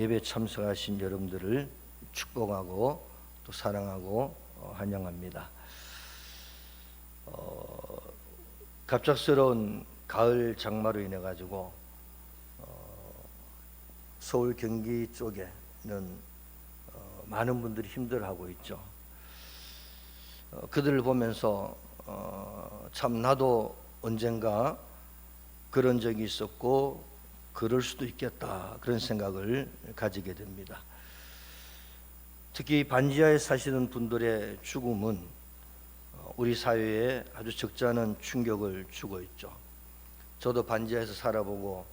예배 참석하신 여러분들을 축복하고 또 사랑하고 어, 환영합니다. 어, 갑작스러운 가을 장마로 인해 가지고 어, 서울 경기 쪽에는 어, 많은 분들이 힘들어하고 있죠. 어, 그들을 보면서 어, 참 나도 언젠가 그런 적이 있었고 그럴 수도 있겠다 그런 생각을 가지게 됩니다. 특히 반지하에 사시는 분들의 죽음은 어, 우리 사회에 아주 적지 않은 충격을 주고 있죠. 저도 반지하에서 살아보고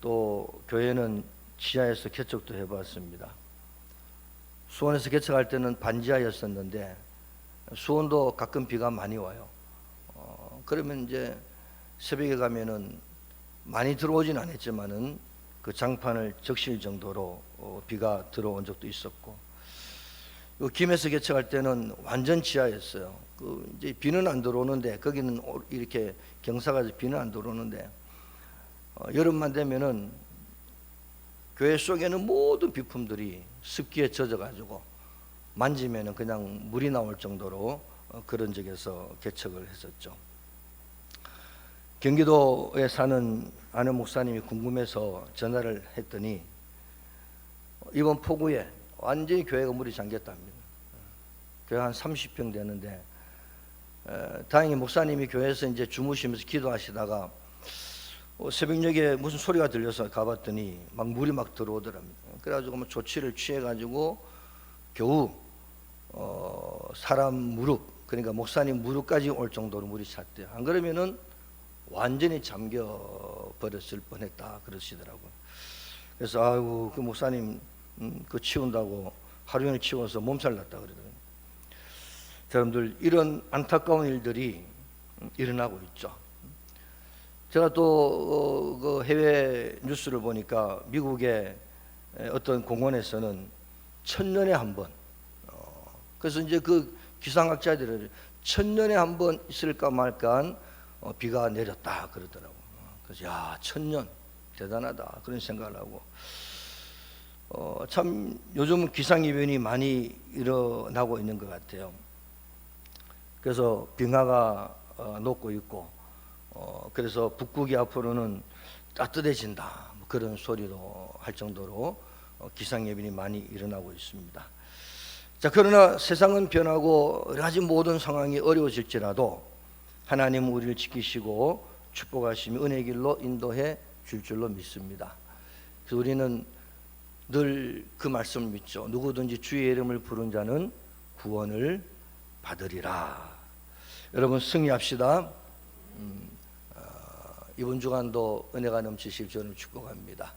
또 교회는 지하에서 개척도 해봤습니다. 수원에서 개척할 때는 반지하였었는데 수원도 가끔 비가 많이 와요. 어, 그러면 이제 새벽에 가면은 많이 들어오진 않았지만은 그 장판을 적실 정도로 어, 비가 들어온 적도 있었고 요 김에서 개척할 때는 완전 지하였어요. 그 이제 비는 안 들어오는데 거기는 오- 이렇게 경사가 비는 안 들어오는데 어, 여름만 되면은 교회 속에는 모든 비품들이 습기에 젖어가지고 만지면은 그냥 물이 나올 정도로 어, 그런 적에서 개척을 했었죠. 경기도에 사는 아는 목사님이 궁금해서 전화를 했더니 이번 폭우에 완전히 교회가 물이 잠겼답니다. 교회 한 30평 되는데 에, 다행히 목사님이 교회에서 이제 주무시면서 기도하시다가 어, 새벽녘에 무슨 소리가 들려서 가봤더니 막 물이 막 들어오더랍니다. 그래가지고 뭐 조치를 취해가지고 겨우 어, 사람 무릎 그러니까 목사님 무릎까지 올 정도로 물이 찼대요. 안 그러면은 완전히 잠겨 버렸을 뻔했다 그러시더라고요. 그래서 아이고 그 목사님 음, 그 치운다고 하루 종일 치워서 몸살 났다 그러더라고요. 여러분들 이런 안타까운 일들이 음, 일어나고 있죠. 제가 또 어, 그 해외 뉴스를 보니까 미국의 에, 어떤 공원에서는 천년에 한 번. 어, 그래서 이제 그 기상학자들은 천년에 한 번 있을까 말까 어, 비가 내렸다 그러더라고. 그래서 야 천년 대단하다 그런 생각을 하고. 어, 참 요즘 기상 이변이 많이 일어나고 있는 것 같아요. 그래서 빙하가 어, 녹고 있고 어, 그래서 북극이 앞으로는 따뜻해진다 뭐 그런 소리도 할 정도로 어, 기상 예변이 많이 일어나고 있습니다. 자 그러나 세상은 변하고 여러 가지 모든 상황이 어려워질지라도 하나님 우리를 지키시고 축복하시며 은혜 길로 인도해 줄 줄로 믿습니다. 그래서 우리는 늘 그 말씀을 믿죠. 누구든지 주의 이름을 부른 자는 구원을 받으리라. 여러분 승리합시다. 음, 어, 이번 주간도 은혜가 넘치실 줄을 축복합니다.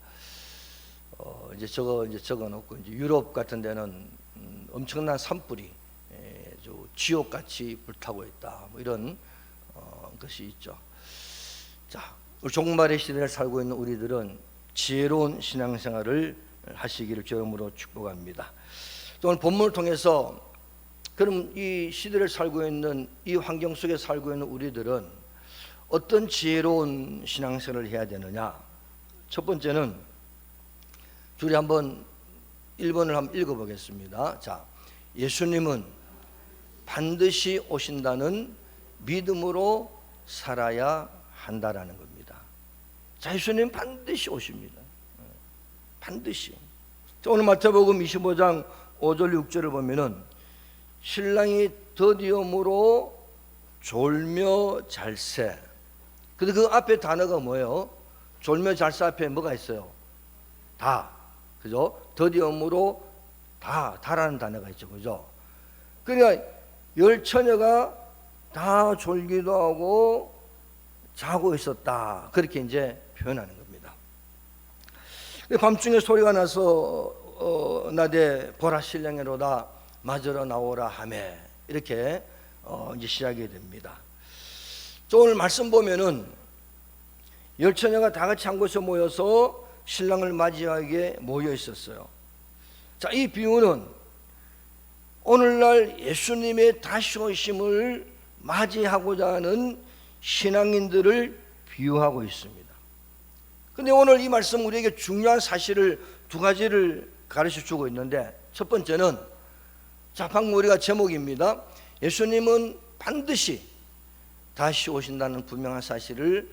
어, 이제 저거 이제 적어놓고 이제 유럽 같은 데는 음, 엄청난 산불이 에, 저 지옥같이 불타고 있다. 뭐 이런 어, 것이 있죠. 자, 종말의 시대를 살고 있는 우리들은 지혜로운 신앙생활을 하시기를 주름으로 축복합니다. 또 오늘 본문을 통해서 그럼 이 시대를 살고 있는 이 환경 속에 살고 있는 우리들은 어떤 지혜로운 신앙생활을 해야 되느냐? 첫 번째는 둘이 한번 1번을 한번 읽어보겠습니다. 자, 예수님은 반드시 오신다는 믿음으로 살아야 한다라는 겁니다. 자, 예수님 반드시 오십니다. 반드시. 자, 오늘 마태복음 25장 5절 6절을 보면은 신랑이 더디움으로 졸며 잘세. 근데 그 앞에 단어가 뭐예요? 졸며 잘세 앞에 뭐가 있어요? 다. 그죠? 더디움으로 다, 다라는 단어가 있죠. 그죠? 그러니까 열 처녀가 다 졸기도 하고 자고 있었다. 그렇게 이제 표현하는 겁니다. 밤중에 소리가 나서 어, 나대 보라 신령이로다 맞으러 나오라 하매 이렇게 어, 이제 시작이 됩니다. 저 오늘 말씀 보면은 열 처녀가 다 같이 한 곳에 모여서 신랑을 맞이하기에 모여 있었어요. 자, 이 비유는 오늘날 예수님의 다시 오심을 맞이하고자 하는 신앙인들을 비유하고 있습니다. 근데 오늘 이 말씀 우리에게 중요한 사실을 두 가지를 가르쳐 주고 있는데 첫 번째는 자 방금 우리가 제목입니다. 예수님은 반드시 다시 오신다는 분명한 사실을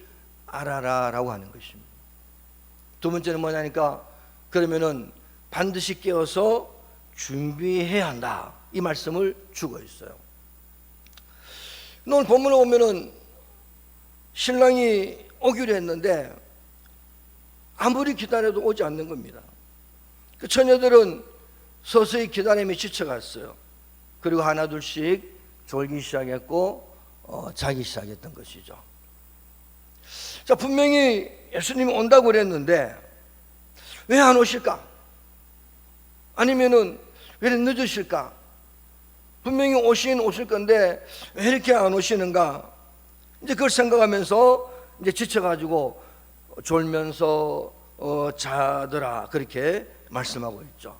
알아라 라고 하는 것입니다. 두 번째는 뭐냐니까 그러면은 반드시 깨어서 준비해야 한다. 이 말씀을 주고 있어요. 오늘 본문을 보면은 신랑이 오기로 했는데 아무리 기다려도 오지 않는 겁니다. 그 처녀들은 서서히 기다림에 지쳐갔어요. 그리고 하나둘씩 졸기 시작했고 어, 자기 시작했던 것이죠. 자 분명히 예수님이 온다고 그랬는데 왜 안 오실까? 아니면은 왜 늦으실까? 분명히 오신 오실 건데 왜 이렇게 안 오시는가? 이제 그걸 생각하면서 이제 지쳐가지고 졸면서 어, 자더라 그렇게 말씀하고 있죠.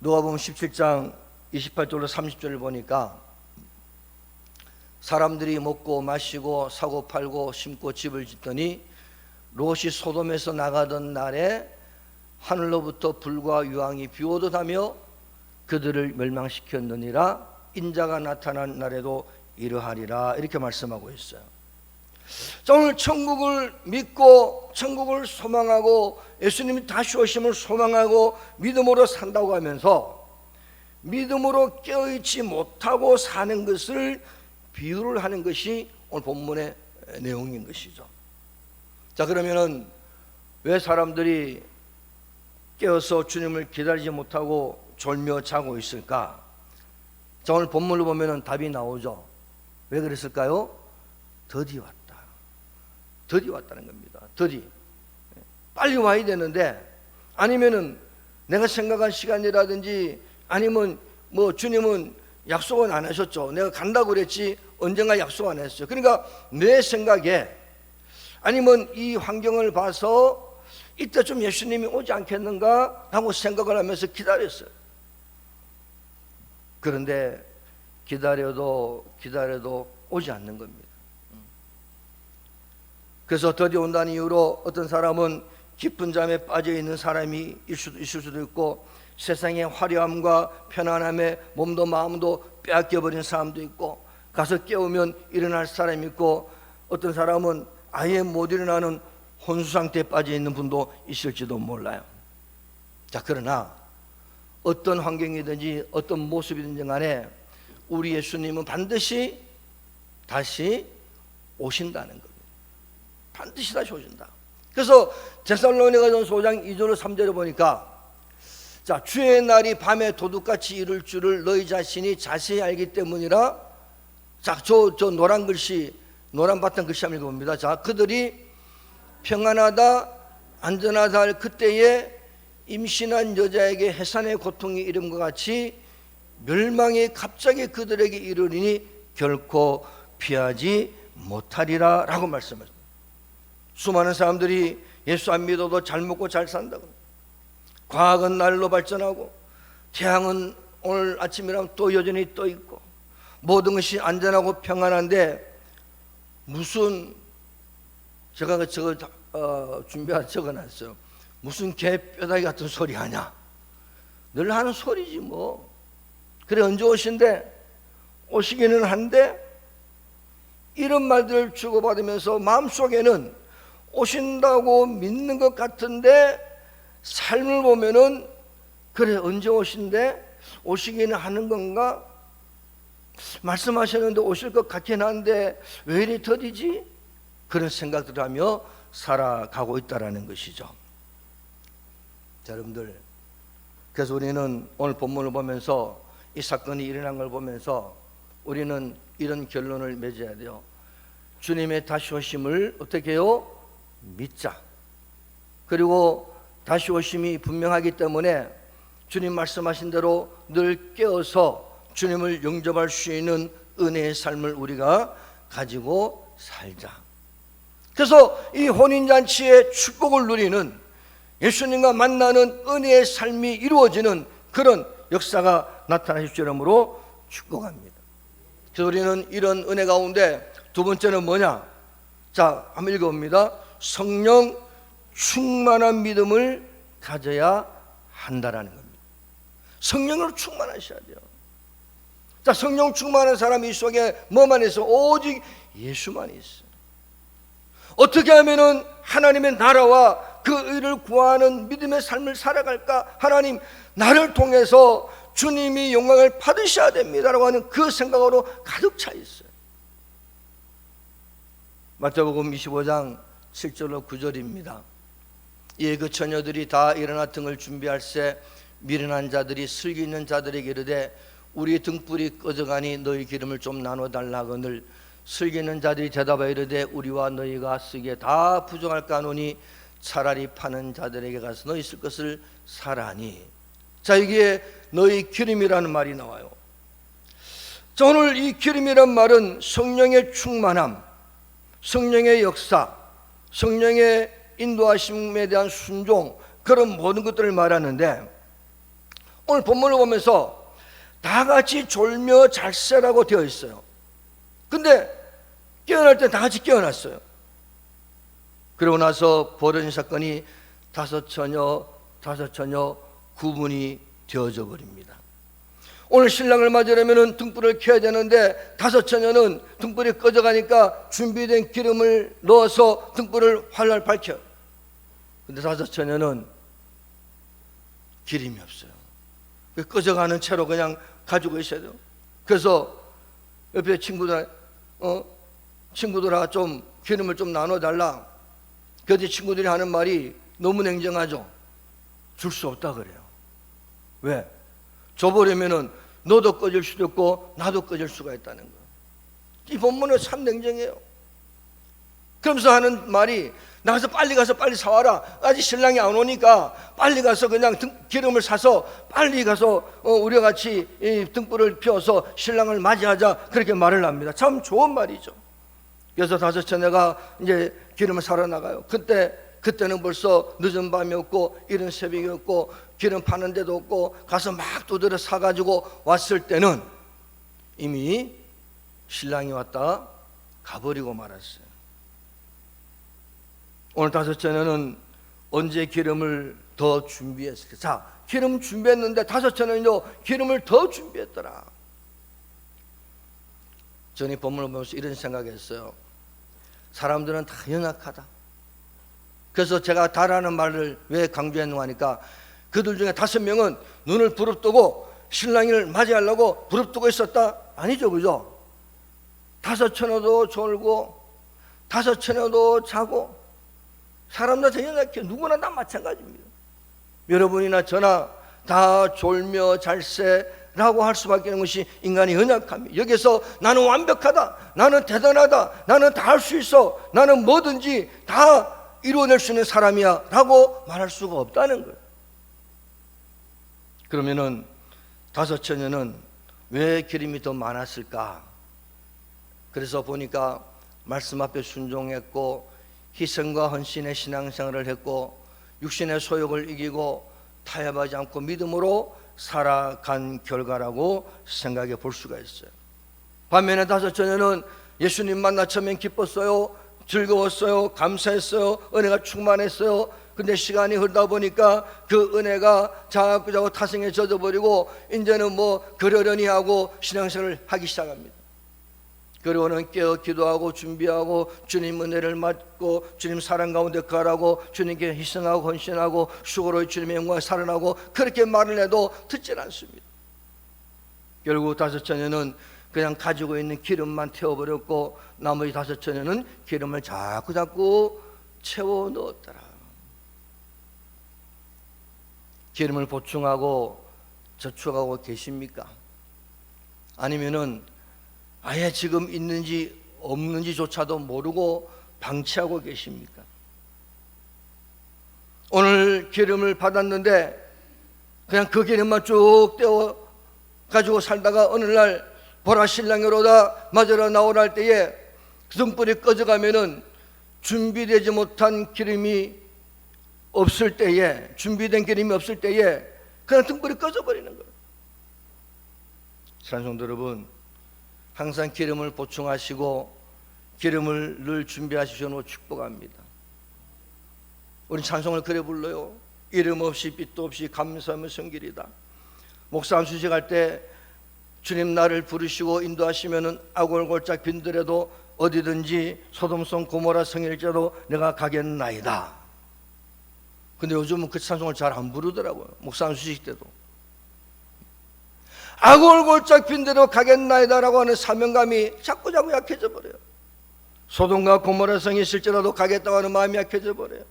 누가복음 17장 28절로 30절을 보니까 사람들이 먹고 마시고 사고 팔고 심고 집을 짓더니 롯이 소돔에서 나가던 날에 하늘로부터 불과 유황이 비오듯 하며 그들을 멸망시켰느니라 인자가 나타난 날에도 이러하리라 이렇게 말씀하고 있어요. 자, 오늘 천국을 믿고 천국을 소망하고 예수님이 다시 오심을 소망하고 믿음으로 산다고 하면서 믿음으로 깨어있지 못하고 사는 것을 비유를 하는 것이 오늘 본문의 내용인 것이죠. 자, 그러면은 왜 사람들이 깨어서 주님을 기다리지 못하고 졸며 자고 있을까? 자, 오늘 본문을 보면은 답이 나오죠. 왜 그랬을까요? 더디 왔다. 더디 왔다는 겁니다. 더디. 빨리 와야 되는데 아니면은 내가 생각한 시간이라든지 아니면 뭐 주님은 약속은 안 하셨죠. 내가 간다고 그랬지 언젠가 약속 안 했어요. 그러니까 내 생각에 아니면 이 환경을 봐서 이때 좀 예수님이 오지 않겠는가 하고 생각을 하면서 기다렸어요. 그런데 기다려도 기다려도 오지 않는 겁니다. 그래서 드디어 온다는 이유로 어떤 사람은 깊은 잠에 빠져 있는 사람이 있을 수도, 있을 수도 있고 세상의 화려함과 편안함에 몸도 마음도 빼앗겨 버린 사람도 있고 가서 깨우면 일어날 사람이 있고 어떤 사람은 아예 못 일어나는 혼수 상태에 빠져 있는 분도 있을지도 몰라요. 자, 그러나 어떤 환경이든지 어떤 모습이든지 간에 우리 예수님은 반드시 다시 오신다는 겁니다. 반드시 다시 오신다. 그래서 데살로니가전 소장 2절 3절을 보니까 자 주의 날이 밤에 도둑같이 이룰 줄을 너희 자신이 자세히 알기 때문이라 자저 저 노란 글씨 노란 바탕 글씨 한번 읽어봅니다. 자 그들이 평안하다 안전하다 할 그때에 임신한 여자에게 해산의 고통이 이름과 같이 멸망이 갑자기 그들에게 이르리니 결코 피하지 못하리라 라고 말씀하셨습니다. 수많은 사람들이 예수 안 믿어도 잘 먹고 잘 산다고. 과학은 날로 발전하고 태양은 오늘 아침이라면 또 여전히 떠 있고 모든 것이 안전하고 평안한데 무슨 제가 저거 어, 준비한 적어놨어요. 무슨 개 뼈다귀 같은 소리 하냐? 늘 하는 소리지 뭐. 그래 언제 오신대? 오시기는 한데 이런 말들을 주고받으면서 마음속에는 오신다고 믿는 것 같은데 삶을 보면은 그래 언제 오신대? 오시기는 하는 건가? 말씀하셨는데 오실 것 같긴 한데 왜 이리 더디지? 그런 생각들을 하며 살아가고 있다라는 것이죠. 자, 여러분들 그래서 우리는 오늘 본문을 보면서 이 사건이 일어난 걸 보면서 우리는 이런 결론을 맺어야 돼요. 주님의 다시 오심을 어떻게 해요? 믿자. 그리고 다시 오심이 분명하기 때문에 주님 말씀하신 대로 늘 깨어서 주님을 영접할 수 있는 은혜의 삶을 우리가 가지고 살자. 그래서 이 혼인잔치의 축복을 누리는 예수님과 만나는 은혜의 삶이 이루어지는 그런 역사가 나타나실 자, 한번 읽어봅니다. 성령 충만한 믿음을 가져야 한다라는 겁니다. 성령으로 충만하셔야 돼요. 자, 성령 충만한 사람이 이 속에 뭐만 있어? 오직 예수만 있어. 어떻게 하면은 하나님의 나라와 그 의를 구하는 믿음의 삶을 살아갈까? 하나님, 나를 통해서 주님이 영광을 받으셔야 됩니다라고 하는 그 생각으로 가득 차 있어요. 마태복음 25장 7절로 9절입니다. 이에 그 처녀들이 다 일어나 등을 준비할 새 미련한 자들이 슬기 있는 자들에게 이르되 우리 등불이 꺼져가니 너희 기름을 좀 나눠 달라거늘 슬기 있는 자들이 대답하여 이르되 우리와 너희가 쓰기에 다 부정할까 하노니 차라리 파는 자들에게 가서 너희 쓸 것을 사라니 자 이게 너희 기름이라는 말이 나와요 자 오늘 이 기름이란 말은 성령의 충만함 성령의 역사 성령의 인도하심에 대한 순종 그런 모든 것들을 말하는데 오늘 본문을 보면서 다 같이 졸며 잘세라고 되어 있어요. 근데 깨어날 때 다 같이 깨어났어요. 그러고 나서 벌어진 사건이 다섯 처녀, 다섯 처녀 구분이 되어져 버립니다. 오늘 신랑을 맞으려면 등불을 켜야 되는데 다섯 처녀는 등불이 꺼져가니까 준비된 기름을 넣어서 등불을 활활 밝혀. 근데 다섯 처녀는 기름이 없어요. 그 꺼져가는 채로 그냥 가지고 있어야 돼요. 그래서 옆에 친구들, 어, 친구들아 좀 기름을 좀 나눠달라. 그런데 친구들이 하는 말이 너무 냉정하죠. 줄 수 없다 그래요. 왜? 줘버리면은 너도 꺼질 수도 있고 나도 꺼질 수가 있다는 거. 이 본문은 참 냉정해요. 그러면서 하는 말이 나가서 빨리 가서 빨리 사와라. 아직 신랑이 안 오니까 빨리 가서 그냥 등, 기름을 사서 빨리 가서 어, 우리와 같이 이 등불을 피워서 신랑을 맞이하자 그렇게 말을 합니다. 참 좋은 말이죠. 그래서 다섯 처녀가 이제 기름을 사러 나가요. 그때 그때는 벌써 늦은 밤이었고 이른 새벽이었고 기름 파는 데도 없고 가서 막 두드려 사가지고 왔을 때는 이미 신랑이 왔다 가버리고 말았어요. 오늘 다섯 처녀는 언제 기름을 더 준비했을까? 자, 기름 준비했는데 다섯 처녀는요 기름을 더 준비했더라. 저는 이 본문을 보면서 이런 생각했어요. 사람들은 다 연약하다. 그래서 제가 다라는 말을 왜 강조했는가 하니까 그들 중에 다섯 명은 눈을 부릅뜨고 신랑이를 맞이하려고 부릅뜨고 있었다? 아니죠, 그죠? 다섯 처녀도 졸고 다섯 처녀도 자고 사람들 다 연약해 누구나 다 마찬가지입니다. 여러분이나 저나 다 졸며 잘세 라고 할 수밖에 없는 것이 인간의 연약함이. 여기서 나는 완벽하다 나는 대단하다 나는 다 할 수 있어 나는 뭐든지 다 이루어낼 수 있는 사람이야 라고 말할 수가 없다는 거예요. 그러면은 다섯 처녀는 왜 기름이 더 많았을까? 그래서 보니까 말씀 앞에 순종했고 희생과 헌신의 신앙생활을 했고 육신의 소욕을 이기고 타협하지 않고 믿음으로 살아간 결과라고 생각해 볼 수가 있어요. 반면에 다섯 처녀는 예수님 만나 처음엔 기뻤어요. 즐거웠어요. 감사했어요. 은혜가 충만했어요. 근데 시간이 흐르다 보니까 그 은혜가 자꾸 자꾸 타성에 젖어버리고 이제는 뭐 그러려니 하고 신앙생활을 하기 시작합니다. 그리고는 깨어 기도하고 준비하고 주님 은혜를 받고 주님 사랑 가운데 가라고 주님께 희생하고 헌신하고 수고로 주님의 영광을 살아나고 그렇게 말을 해도 듣질 않습니다. 결국 다섯 처녀는 그냥 가지고 있는 기름만 태워버렸고 나머지 다섯 처녀는 기름을 자꾸 자꾸 채워 넣었더라. 기름을 보충하고 저축하고 계십니까? 아니면은 아예 지금 있는지 없는지조차도 모르고 방치하고 계십니까? 오늘 기름을 받았는데 그냥 그 기름만 쭉 떼어 가지고 살다가 어느 날 보라 신랑으로다 맞으러 나오라 할 때에 등불이 꺼져가면은 준비되지 못한 기름이 없을 때에 준비된 기름이 없을 때에 그냥 등불이 꺼져버리는 거예요. 사랑성도 여러분 항상 기름을 보충하시고 기름을 늘 준비하시려고 축복합니다. 우리 찬송을 그래 불러요. 이름 없이 빛도 없이 감사하며 성길이다. 목사님 수식할 때 주님 나를 부르시고 인도하시면은 아골골짝 빈들에도 어디든지 소돔성 고모라 성일자도 내가 가겠나이다. 근데 요즘은 그 찬송을 잘 안 부르더라고요. 목사님 수식 때도. 아골골짝 빈대로 가겠나이다라고 하는 사명감이 자꾸 자꾸 약해져 버려요. 소돔과 고모라 성이 실제라도 가겠다고 하는 마음이 약해져 버려요.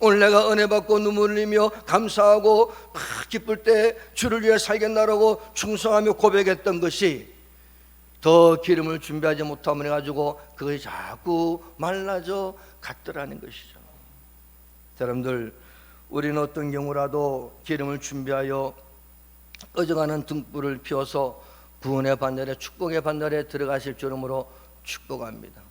오늘 내가 은혜 받고 눈물 흘리며 감사하고 아, 기쁠 때 주를 위해 살겠나라고 충성하며 고백했던 것이 더 기름을 준비하지 못함을 해가지고 그것이 자꾸 말라져 갔더라는 것이죠. 여러분들 우리는 어떤 경우라도 기름을 준비하여 꺼져가는 등불을 피워서 구원의 반열에 축복의 반열에 들어가실 줄으로 축복합니다.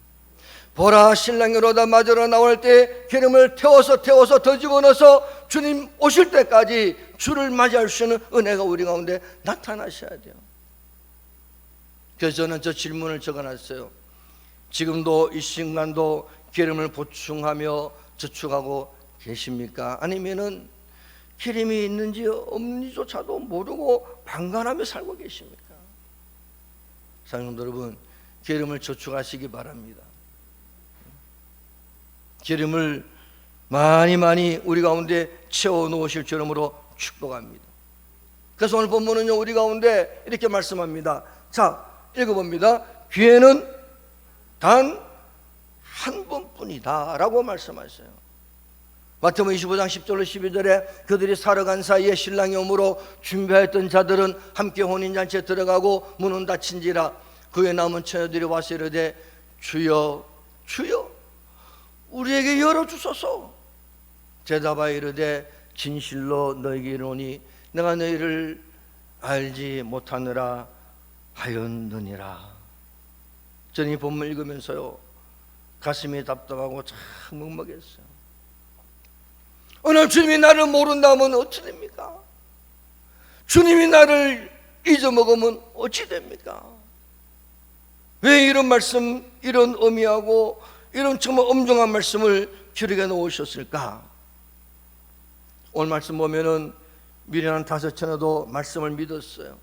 보라 신랑으로다 맞으러 나올 때 기름을 태워서 태워서 더 집어넣어서 주님 오실 때까지 주를 맞이할 수 있는 은혜가 우리 가운데 나타나셔야 돼요. 그래서 저는 저 질문을 적어놨어요. 지금도 이 순간도 기름을 보충하며 저축하고 계십니까? 아니면은 기름이 있는지 없는지조차도 모르고 방관하며 살고 계십니까? 사랑하는 여러분, 기름을 저축하시기 바랍니다. 기름을 많이 많이 우리 가운데 채워 놓으실 줄으로 축복합니다. 그래서 오늘 본문은요 우리 가운데 이렇게 말씀합니다. 자 읽어봅니다. 기회는 단 한 번뿐이다 라고 말씀하세요. 마태복음 25장 10절로 12절에 그들이 살아간 사이에 신랑이 오므로 준비하였던 자들은 함께 혼인잔치에 들어가고 문은 닫힌지라 그에 남은 처녀들이 와서 이르되 주여 주여 우리에게 열어주소서. 대답하여 이르되 진실로 너에게 이르노니 내가 너희를 알지 못하느라 하였느니라. 저는 이 본문 읽으면서요 가슴이 답답하고 참 먹먹했어요 오늘 주님이 나를 모른다면 어찌 됩니까? 주님이 나를 잊어먹으면 어찌 됩니까? 왜 이런 말씀, 이런 의미하고 이런 정말 엄중한 말씀을 기록해 놓으셨을까? 오늘 말씀 보면은 미련한 다섯 처녀도 말씀을 믿었어요.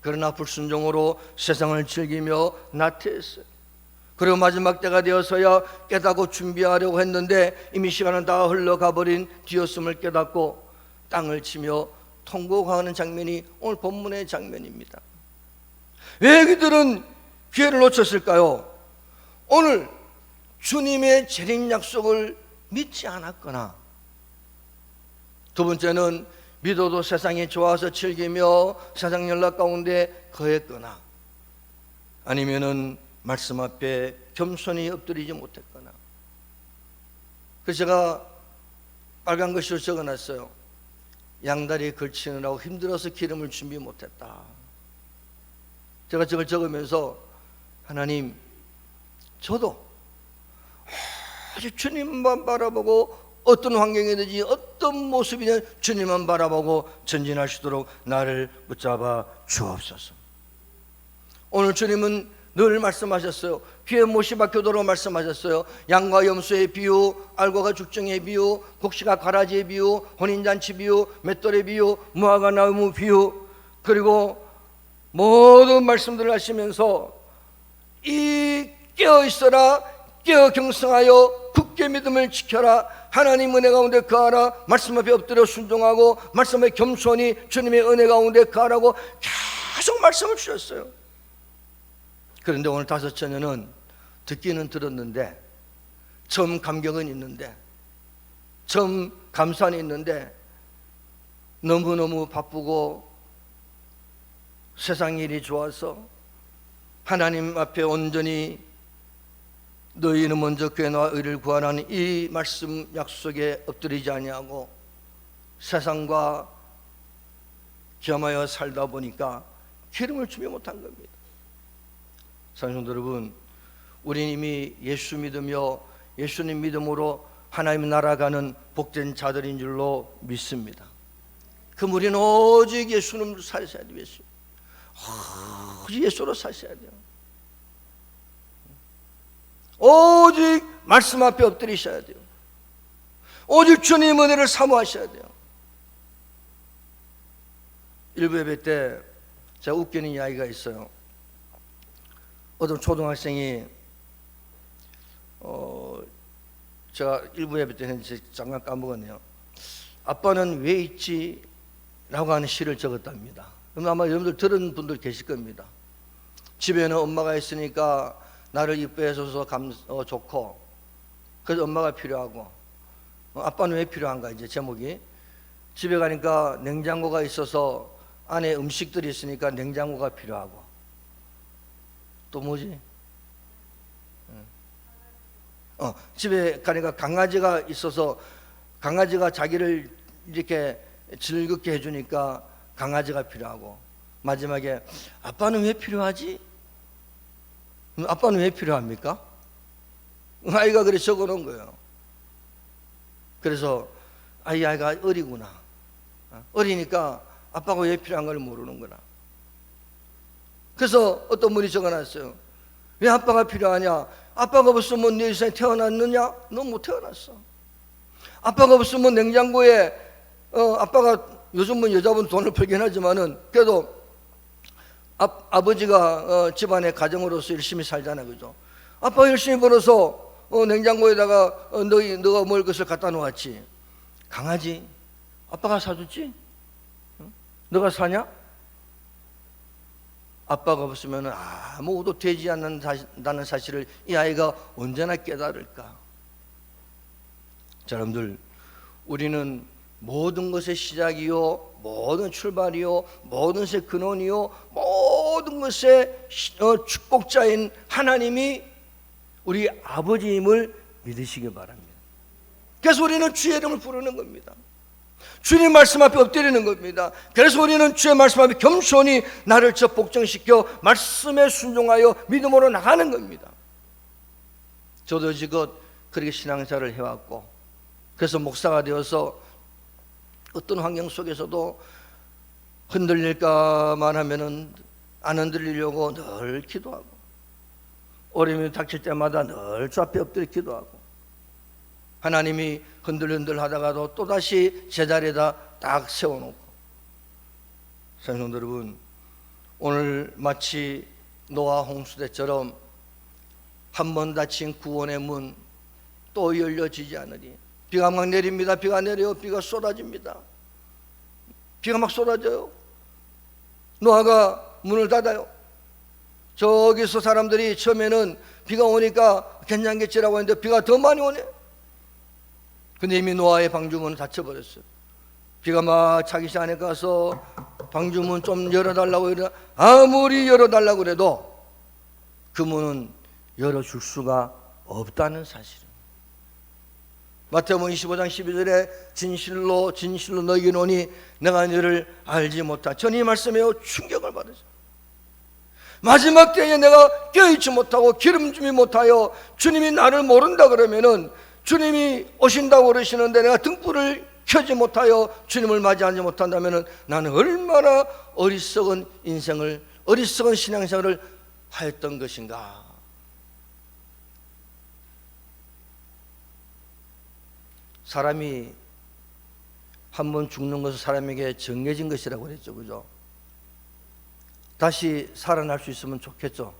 그러나 불순종으로 세상을 즐기며 나태했어요. 그리고 마지막 때가 되어서야 깨닫고 준비하려고 했는데 이미 시간은 다 흘러가 버린 뒤였음을 깨닫고 땅을 치며 통곡하는 장면이 오늘 본문의 장면입니다. 왜 그들은 기회를 놓쳤을까요? 오늘 주님의 재림 약속을 믿지 않았거나 두 번째는 믿어도 세상이 좋아서 즐기며 세상 연락 가운데 거했거나 아니면은 말씀 앞에 겸손히 엎드리지 못했거나. 그래서 제가 빨간 글씨로 적어놨어요. 양다리 걸치느라고 힘들어서 기름을 준비 못했다. 제가 저걸 적으면서 하나님 저도 아주 주님만 바라보고 어떤 환경이든지 어떤 모습이든 주님만 바라보고 있도록 나를 붙잡아 주옵소서. 오늘 주님은 늘 말씀하셨어요. 귀에 못이 박혀도록 말씀하셨어요. 양과 염소의 비유 알과가 죽정의 비유 곡식과 가라지의 비유 혼인잔치 비유 맷돌의 비유 무화과 나무 비유. 그리고 모든 말씀들을 하시면서 이 깨어 있어라 깨어 경성하여 굳게 믿음을 지켜라. 하나님 은혜 가운데 거하라. 말씀 앞에 엎드려 순종하고 말씀 앞에 겸손히 주님의 은혜 가운데 거하라고 계속 말씀을 주셨어요 그런데 오늘 다섯 처녀는 듣기는 들었는데 처음 감격은 있는데 처음 감사는 있는데 너무너무 바쁘고 세상 일이 좋아서 하나님 앞에 온전히 너희는 먼저 괴나 의를 구하라는 이 말씀 약속에 엎드리지 아니하고 세상과 겸하여 살다 보니까 기름을 주며 못한 겁니다. 사랑하는 여러분, 우리는 이미 예수 믿으며 예수님 믿음으로 하나님 나라 가는 복된 자들인 줄로 믿습니다. 그 우리는 오직 예수님으로 사셔야 돼요. 예수. 오직 예수로 사셔야 돼요. 오직 말씀 앞에 엎드리셔야 돼요. 오직 주님 은혜를 사모하셔야 돼요. 일부 예배 때 제가 웃기는 이야기가 있어요. 어떤 초등학생이 어 제가 일부 예배 때 했는데 잠깐 까먹었네요. 아빠는 왜 있지? 라고 하는 시를 적었답니다. 그럼 아마 여러분들 들은 분들 계실 겁니다. 집에는 엄마가 있으니까 나를 이뻐해줘서 감, 어, 좋고 그래서 엄마가 필요하고 어, 아빠는 왜 필요한가 이제 제목이 집에 가니까 냉장고가 있어서 안에 음식들이 있으니까 냉장고가 필요하고 또 뭐지? 어, 집에 가니까 강아지가 있어서 강아지가 자기를 이렇게 즐겁게 해주니까 강아지가 필요하고 마지막에 아빠는 왜 필요하지? 음, 아빠는 왜 필요합니까? 아이가 그래 적어 놓은 거예요. 그래서 아이 아이가 어리구나. 어, 어리니까 아빠가 왜 필요한 걸 모르는구나. 그래서 어떤 분이 적어놨어요. 왜 아빠가 필요하냐? 아빠가 없으면 네 세상에 태어났느냐? 너 못 태어났어. 아빠가 없으면 냉장고에 어, 아빠가 요즘은 여자분 돈을 벌긴 하지만은 그래도 아, 아버지가 어, 집안의 가정으로서 열심히 살잖아 그죠? 아빠 열심히 벌어서 어, 냉장고에다가 어, 너희 너가 먹을 것을 갖다 놓았지. 강아지 아빠가 사줬지? 응? 너가 사냐? 아빠가 없으면 아무것도 되지 않는다는 사실을 이 아이가 언제나 깨달을까? 자, 여러분들, 우리는 모든 것의 시작이요, 모든 출발이요, 모든 것의 근원이요, 모든 것의 시- 어, 축복자인 하나님이 우리 아버지임을 믿으시기 바랍니다. 그래서 우리는 주의 이름을 부르는 겁니다. 주님 말씀 앞에 엎드리는 겁니다. 그래서 우리는 주의 말씀 앞에 겸손히 나를 저 복정시켜 말씀에 순종하여 믿음으로 나가는 겁니다. 저도 지금 그렇게 신앙생활을 해왔고 그래서 목사가 되어서 어떤 환경 속에서도 흔들릴까만 하면은 안 흔들리려고 늘 기도하고 어려움이 닥칠 때마다 늘 주 앞에 엎드려 기도하고 하나님이 흔들흔들 하다가도 또다시 제자리에다 딱 세워놓고. 성도 여러분 오늘 마치 노아 홍수대처럼 한 번 닫힌 구원의 문 또 열려지지 않으니 비가 막 내립니다. 비가 내려요. 비가 쏟아집니다. 비가 막 쏟아져요. 노아가 문을 닫아요. 저기서 사람들이 처음에는 비가 오니까 괜찮겠지라고 했는데 비가 더 많이 오네 근데 이미 노아의 방주문은 닫혀버렸어요. 비가 막 차기 시간에 가서 방주문 좀 열어달라고 이러 아무리 열어달라고 그래도 그 문은 열어줄 수가 없다는 사실입니다. 마태복음 25장 12절에 진실로 진실로 너희에게 노니 내가 너를 알지 못하. 저는 이 말씀에 충격을 받았어요. 마지막 때에 내가 깨어있지 못하고 기름짐이 못하여 주님이 나를 모른다 그러면은 주님이 오신다고 그러시는데 내가 등불을 켜지 못하여 주님을 맞이하지 못한다면 나는 얼마나 어리석은 인생을 어리석은 신앙생활을 하였던 것인가. 사람이 한 번 죽는 것은 사람에게 정해진 것이라고 그랬죠 그죠? 다시 살아날 수 있으면 좋겠죠.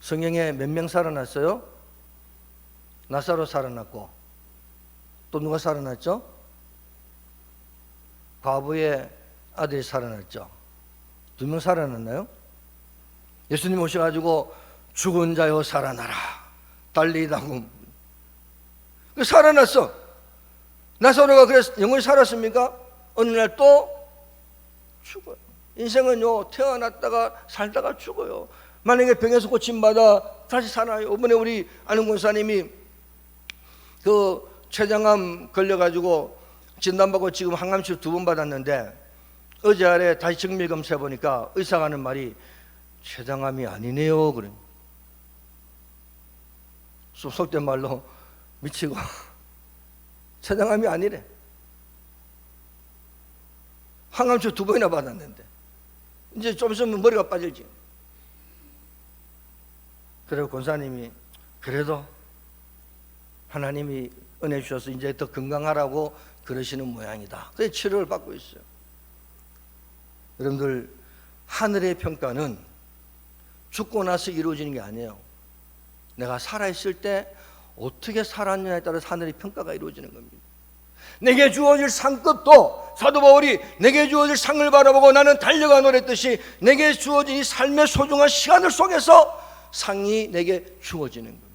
성경에 몇 명 살아났어요? 나사로 살아났고 또 누가 살아났죠? 과부의 아들이 살아났죠. 두 명 살아났나요? 예수님 오셔가지고 죽은 자여 살아나라 달리다고 그 살아났어. 나사로가 그래서 영원히 살았습니까? 어느 날 또 죽어요. 인생은요 태어났다가 살다가 죽어요. 만약에 병에서 고침받아 다시 살아요. 이번에 우리 아는 권사님이 그 췌장암 걸려가지고 진단받고 지금 항암치료 두 번 받았는데 어제 아래 다시 정밀 검사해 보니까 의사가 하는 말이 췌장암이 아니네요 그래. 속된 말로 미치고 췌장암이 아니래. 항암치료 두 번이나 받았는데 이제 좀 있으면 머리가 빠질지. 그리고 권사님이 그래도 하나님이 은혜 주셔서 이제 더 건강하라고 그러시는 모양이다. 그래서 치료를 받고 있어요. 여러분들 하늘의 평가는 죽고 나서 이루어지는 게 아니에요. 내가 살아있을 때 어떻게 살았느냐에 따라서 하늘의 평가가 이루어지는 겁니다. 내게 주어질 상급도 사도 바울이 내게 주어질 상을 바라보고 나는 달려가 노랬듯이 내게 주어진 이 삶의 소중한 시간을 속에서 상이 내게 주어지는 겁니다.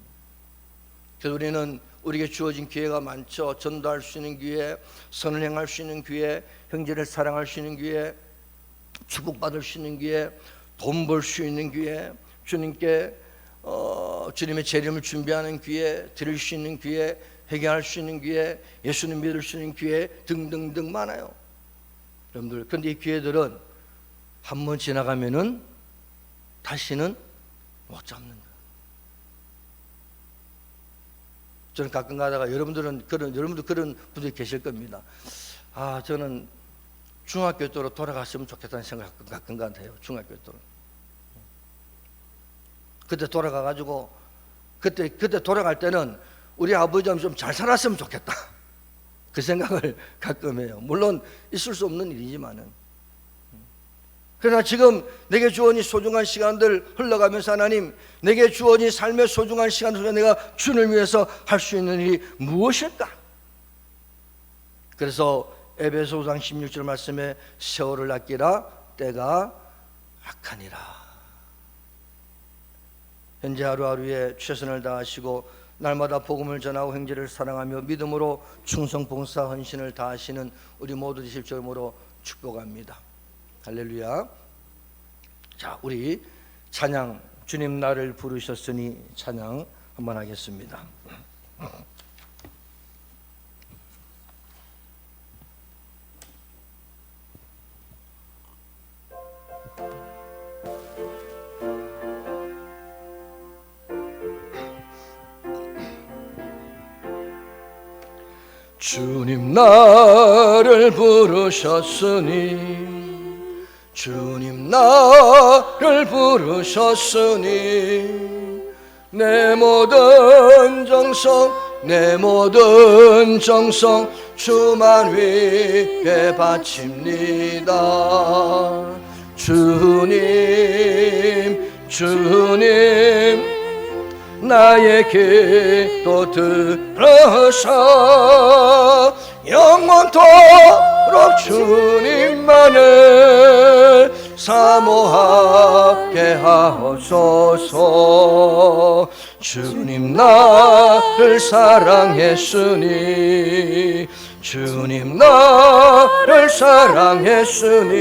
그래서 우리는 우리에게 주어진 기회가 많죠. 전도할 수 있는 기회, 선을 행할 수 있는 기회, 형제를 사랑할 수 있는 기회, 축복받을 수 있는 기회, 돈 벌 수 있는 기회, 주님께 어, 주님의 재림을 준비하는 기회, 드릴 수 있는 기회, 회개할 수 있는 기회, 예수님 믿을 수 있는 기회 등등등 많아요. 여러분들, 근데 이 기회들은 한 번 지나가면은 다시는 못 잡는 거예요. 저는 가끔 가다가 여러분들은 그런 여러분들 그런 분들이 계실 겁니다. 아, 저는 중학교 때로 돌아갔으면 좋겠다는 생각 가끔 가끔 해요. 중학교 때로. 그때 돌아가 가지고 그때 그때 돌아갈 때는 우리 아버지랑 좀잘 살았으면 좋겠다. 그 생각을 가끔 해요. 물론 있을 수 없는 일이지만은. 그러나 지금 내게 주어진 소중한 시간들 흘러가면서 하나님 내게 주어진 삶의 소중한 시간 속에 내가 주를 위해서 할 수 있는 일이 무엇일까? 그래서 에베소 5장 16절 말씀에 세월을 아끼라 때가 악하니라. 현재 하루하루에 최선을 다하시고 날마다 복음을 전하고 행제를 사랑하며 믿음으로 충성 봉사 헌신을 다하시는 우리 모두 되실 줄모로 축복합니다. 할렐루야. 자, 우리 찬양 주님 나를 부르셨으니 찬양 한번 하겠습니다. 주님 나를 부르셨으니 주님 나를 부르셨으니 내 모든 정성 내 모든 정성 주만 위에 바칩니다. 주님 주님 나의 기도 들으사 영원토록 주님만을 사모하게 하옵소서. 주님 나를 사랑했으니 주님 나를 사랑했으니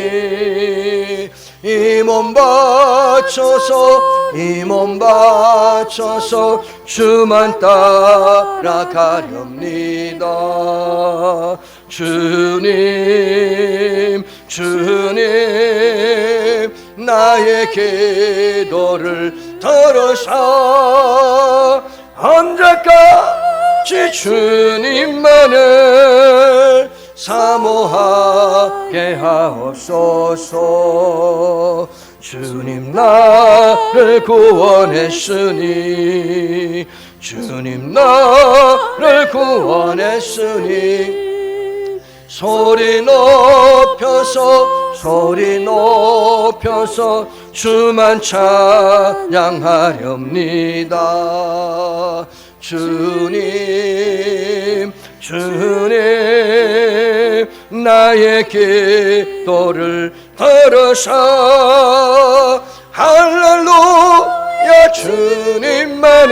이 몸 바쳐서 이 몸 바쳐서 주만 따라가렵니다. 주님 주님 나의 기도를 들으사 언제까지 주님만을 사모하게 하옵소서. 주님 나를 구원했으니 주님 나를 구원했으니 소리 높여서 소리 높여서 주만 찬양하렵니다. 주님 주님 나의 기도를 들으사 할렐루야 주님만을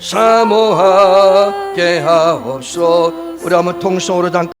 사모하게 하옵소 우리 한번 통성으로 잠깐